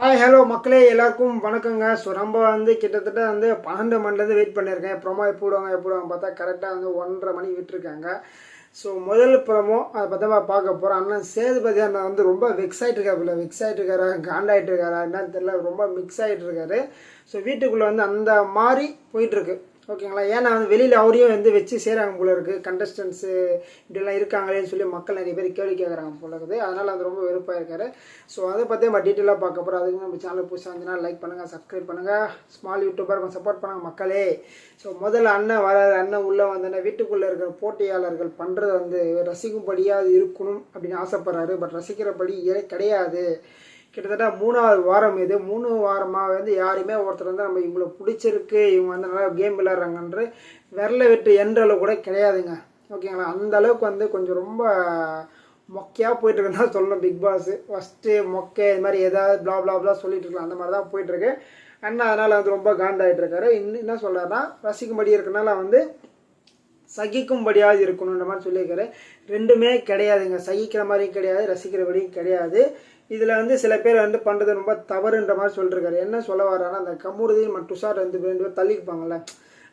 Hi hello மக்களே எல்லாருக்கும் வணக்கங்க. ஸோ நம்ம வந்து கிட்டத்தட்ட வந்து பன்னெண்டு மணிலேருந்து வெயிட் பண்ணியிருக்கேன். ப்ரொமோ எப்போ விடுவாங்க எப்போ விடுவாங்க பார்த்தா கரெக்டாக வந்து ஒன்றரை மணி விட்டுருக்காங்க. ஸோ முதல் ப்ரமோ அதை பற்றி பார்க்க போகிறோம் அண்ணன் சேதுபதி அண்ணன் வந்து ரொம்ப வெக்ஸ் ஆகிட்டு இருக்காப்புல வெக்ஸ் ஆகிட்டு இருக்காரா? காண்டாயிட்டு இருக்காரா? என்னன்னு தெரியல. ரொம்ப மிக்ஸ் ஆகிட்டு இருக்காரு. ஸோ வீட்டுக்குள்ளே வந்து அந்த மாதிரி போயிட்டுருக்கு ஓகேங்களா? ஏன்னா வந்து வெளியில் அவரையும் வந்து வச்சு செய்கிறாங்க போல இருக்குது கண்டஸ்டன்ஸு இப்படிலாம் இருக்காங்களேன்னு சொல்லி மக்கள் நிறைய பேர் கேள்வி கேட்குறாங்க போல இருக்குது. அதனால் அது ரொம்ப வெறுப்பாக இருக்காரு. ஸோ அதை பற்றி நம்ம டீட்டெயிலாக பார்க்க போகிறோம் அதுக்கு நம்ம சேனல் புதுசாக இருந்துச்சுன்னா லைக் பண்ணுங்கள் சப்ஸ்கிரைப் பண்ணுங்கள் ஸ்மால் யூடியூபர் கொஞ்சம் சப்போர்ட் பண்ணுங்கள் மக்களே. ஸோ முதல்ல அண்ணன் வர அண்ணன் உள்ளே வந்தோடனே வீட்டுக்குள்ளே இருக்கிற போட்டியாளர்கள் பண்ணுறது வந்து ரசிக்கும்படியாக அது இருக்கணும் அப்படின்னு ஆசைப்படுறாரு. பட் ரசிக்கிறபடி கிடையாது. கிட்டத்தட்ட மூணாவது வாரம் இது. மூணு வாரமாக வந்து யாருமே ஒருத்தர் வந்து நம்ம இவங்களை பிடிச்சிருக்கு இவங்க வந்து நல்லா கேம் விளையாடுறாங்கன்ற விரல விட்டு என்ற அளவு கூட கிடையாதுங்க. ஓகேங்களா? அந்த அளவுக்கு வந்து கொஞ்சம் ரொம்ப மொக்கையாக போயிட்டுருக்குன்னு தான் சொல்லணும் பிக் பாஸ் ஃபஸ்ட்டு மொக்கை இது மாதிரி ஏதாவது ப்ளா பிளா பிளா சொல்லிட்டு இருக்கலாம். அந்த மாதிரி தான் போயிட்டுருக்கு. அண்ணா அதனால் வந்து ரொம்ப காண்டாகிட்டு இருக்காரு இன்னும் என்ன சொல்கிறாருன்னா ரசிக்கும்படி இருக்கனால வந்து சகிக்கும்படியாவது இருக்கணுன்ற மாதிரி சொல்லியிருக்காரு. ரெண்டுமே கிடையாதுங்க. சகிக்கிற மாதிரியும் கிடையாது ரசிக்கிறபடியும் கிடையாது. இதில் வந்து சில பேர் வந்து பண்ணுறது ரொம்ப தவறுன்ற மாதிரி சொல்லிருக்காரு. என்ன சொல்ல வர்றாருன்னா அந்த கமுருதீன் மற்றும் துஷார் ரெண்டு பேர் ரெண்டு பேர் தள்ளிப்பாங்கல்ல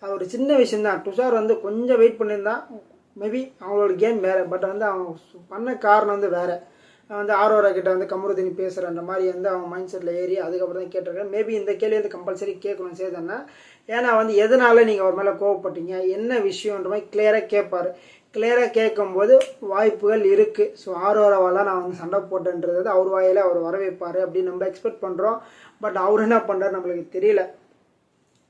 அது ஒரு சின்ன விஷயந்தான் துஷார் வந்து கொஞ்சம் வெயிட் பண்ணியிருந்தா மேபி அவங்களோட கேம் வேறு. பட் வந்து அவங்க பண்ண காரணம் வந்து வேறு. வந்து ஆரோரா கிட்ட வந்து கமருதீனி பேசுகிறன்ற மாதிரி வந்து அவங்க மைண்ட் செட்டில் ஏறி அதுக்கப்புறம் தான் கேட்டிருக்காரு. மேபி இந்த கேள்வி வந்து கம்பல்சரி கேட்கணும் சேதன்னா ஏன்னா வந்து எதனால நீங்கள் அவர் மேலே கோவப்பட்டீங்க? என்ன விஷயன்ற மாதிரி கிளியராக கேட்பார். கிளியராக கேட்கும்போது வாய்ப்புகள் இருக்குது ஸோ ஆரோராவால் நான் வந்து சண்டை போட்டேன்றது வந்து அவர் வாயில் அவர் வர வைப்பார் அப்படின்னு நம்ம எக்ஸ்பெக்ட் பண்ணுறோம் பட் அவர் என்ன பண்ணுறாரு நம்மளுக்கு தெரியல.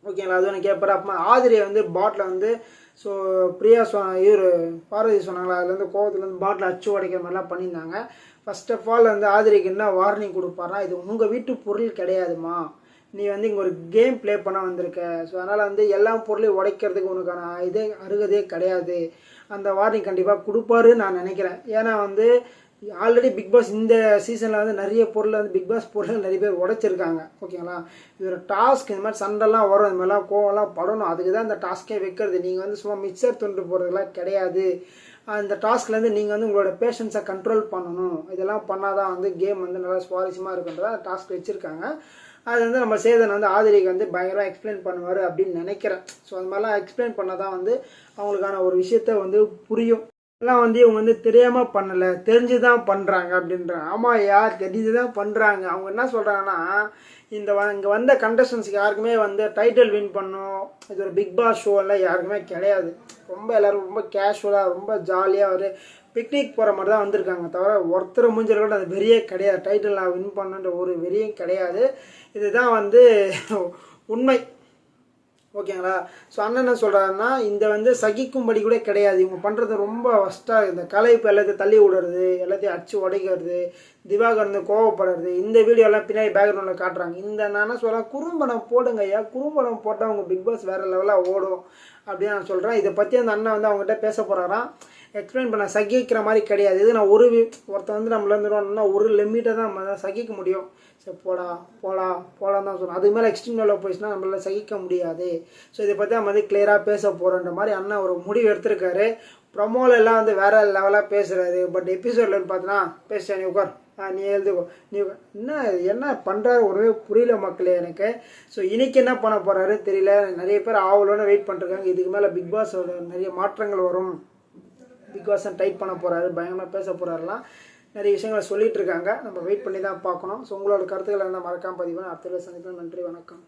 ஓகேங்களா அது ஒன்று கேட்பாரு அப்போ ஆதிரியை வந்து பாட்டில் வந்து ஸோ பிரியா சொன்ன இவர் பார்வதி சொன்னாங்களா? அதுலேருந்து கோவத்துலேருந்து இருந்து பாட்டில் அச்சு உடைக்கிற மாதிரிலாம் பண்ணியிருந்தாங்க. ஃபர்ஸ்ட் ஆஃப் ஆல் வந்து ஆதிரிக்கு என்ன வார்னிங் கொடுப்பாருன்னா இது உங்கள் வீட்டு பொருள் கிடையாதுமா. நீ வந்து இங்கே ஒரு கேம் ப்ளே பண்ண வந்திருக்க. ஸோ அதனால் வந்து எல்லா பொருளையும் உடைக்கிறதுக்கு உனக்கான இதே அருகதே கிடையாது. அந்த வார்னிங் கண்டிப்பாக கொடுப்பாருன்னு நான் நினைக்கிறேன். ஏன்னா வந்து ஆல்ரெடி பிக் பாஸ் இந்த சீசனில் வந்து நிறைய பொருள் வந்து பிக் பாஸ் பொருள் நிறைய பேர் உடைச்சிருக்காங்க. ஓகேங்களா? இது ஒரு டாஸ்க் இந்த மாதிரி சண்டைலாம் வரும் இந்த மாதிரிலாம் கோவம்லாம் படணும். அதுக்கு தான் இந்த டாஸ்க்கே வைக்கிறது. நீங்கள் வந்து சும்மா மிக்சர் தொண்டு போகிறதுலாம் கிடையாது. அந்த டாஸ்க்லேருந்து நீங்கள் வந்து உங்களோட பேஷன்ஸை கண்ட்ரோல் பண்ணணும். இதெல்லாம் பண்ணால் தான் வந்து கேம் வந்து நல்லா சுவாரஸ்யமாக இருக்குன்றதா டாஸ்க் வச்சுருக்காங்க. அது வந்து நம்ம சேதன் வந்து ஆதிரிக்கு வந்து பயங்கரமாக எக்ஸ்பிளைன் பண்ணுவார் அப்படின்னு நினைக்கிறேன். ஸோ அந்த மாதிரிலாம் எக்ஸ்பிளைன் பண்ண தான் வந்து அவங்களுக்கான ஒரு விஷயத்த வந்து புரியும். எல்லாம் வந்து இவங்க வந்து தெரியாமல் பண்ணலை தெரிஞ்சு தான் பண்ணுறாங்க அப்படின்றாங்க ஆமாம் யார் தெரிஞ்சு தான் பண்ணுறாங்க அவங்க என்ன சொல்கிறாங்கன்னா இந்த வ இங்கே வந்த கண்டஸ்டன்ஸுக்கு யாருக்குமே வந்து டைட்டில் வின் பண்ணும் இது ஒரு பிக் பாஸ் ஷோ எல்லாம் யாருக்குமே கிடையாது. ரொம்ப எல்லோரும் ரொம்ப கேஷுவலாக ரொம்ப ஜாலியாக ஒரு பிக்னிக் போகிற மாதிரி தான் வந்திருக்காங்க. தவிர ஒருத்தர் மூஞ்சில் கூட அது வெறியே கிடையாது. டைட்டில் நான் வின் பண்ணுன்ற ஒரு வெறியும் கிடையாது. இதுதான் வந்து உண்மை. ஓகேங்களா? ஸோ அண்ணன் என்ன சொல்கிறாருன்னா இந்த வந்து சகிக்கும்படி கூட கிடையாது. இவங்க பண்ணுறது ரொம்ப ஃபஸ்ட்டாக இந்த கலைப்பு எல்லாத்தையும் தள்ளி விடுறது எல்லாத்தையும் அடிச்சு உடைக்கிறது திவாகர் வந்து கோவப்படுறது இந்த வீடியோலாம் பின்னாடி பேக்ரவுண்டில் காட்டுறாங்க. இந்த நான் என்ன சொல்கிறேன் குறும்படம் போடுங்க ஐயா. குறும்படம் போட்டால் அவங்க பிக் பாஸ் வேறு லெவலாக ஓடும் அப்படின்னு நான் சொல்கிறேன் இதை பற்றி அந்த அண்ணன் வந்து அவங்ககிட்ட பேச போகிறாராம் எக்ஸ்பிளைன் பண்ண சகிக்கிற மாதிரி கிடையாது. இது நான் ஒரு வி- ஒருத்தன் வந்து நம்மள இருந்துருவான்னா ஒரு லிமிட்டை தான் நம்ம தான் சகிக்க முடியும். சரி போடா போடா போடான்னு தான் சொல்லணும் அதுக்கு மேலே எக்ஸ்ட்ரீம் லெவலில் போயிடுச்சுன்னா நம்மளால் சகிக்க முடியாது. ஸோ இதை பற்றி நம்ம வந்து கிளியராக பேச போகிறோன்ற மாதிரி அண்ணன் ஒரு முடிவு எடுத்திருக்காரு. ப்ரொமோல எல்லாம் வந்து வேறு லெவலாக பேசுகிறாரு பட் எபிசோடில் பார்த்தோன்னா பேசுகிறேன் நீ உட்கார். ஆ, நீ எழுதுக்கோ நீ என்ன என்ன பண்ணுறாரு ஒருவே புரியல மக்களே எனக்கு. ஸோ இன்றைக்கி என்ன பண்ண போகிறாரு தெரியல. நிறைய பேர் ஆவலோன்னு வெயிட் பண்ணிருக்காங்க. இதுக்கு மேலே பிக் பாஸோட நிறைய மாற்றங்கள் வரும். பிக் பாஸ் டைட் பண்ண போகிறாரு பயங்கரமாக பேச போகிறாருலாம் நிறைய விஷயங்களை சொல்லிட்டு இருக்காங்க. நம்ம வெயிட் பண்ணி தான் பார்க்கணும். ஸோ உங்களோட கருத்துக்களை இருந்தால் மறக்காமல் பதிவு அடுத்த சந்திப்போம். நன்றி வணக்கம்.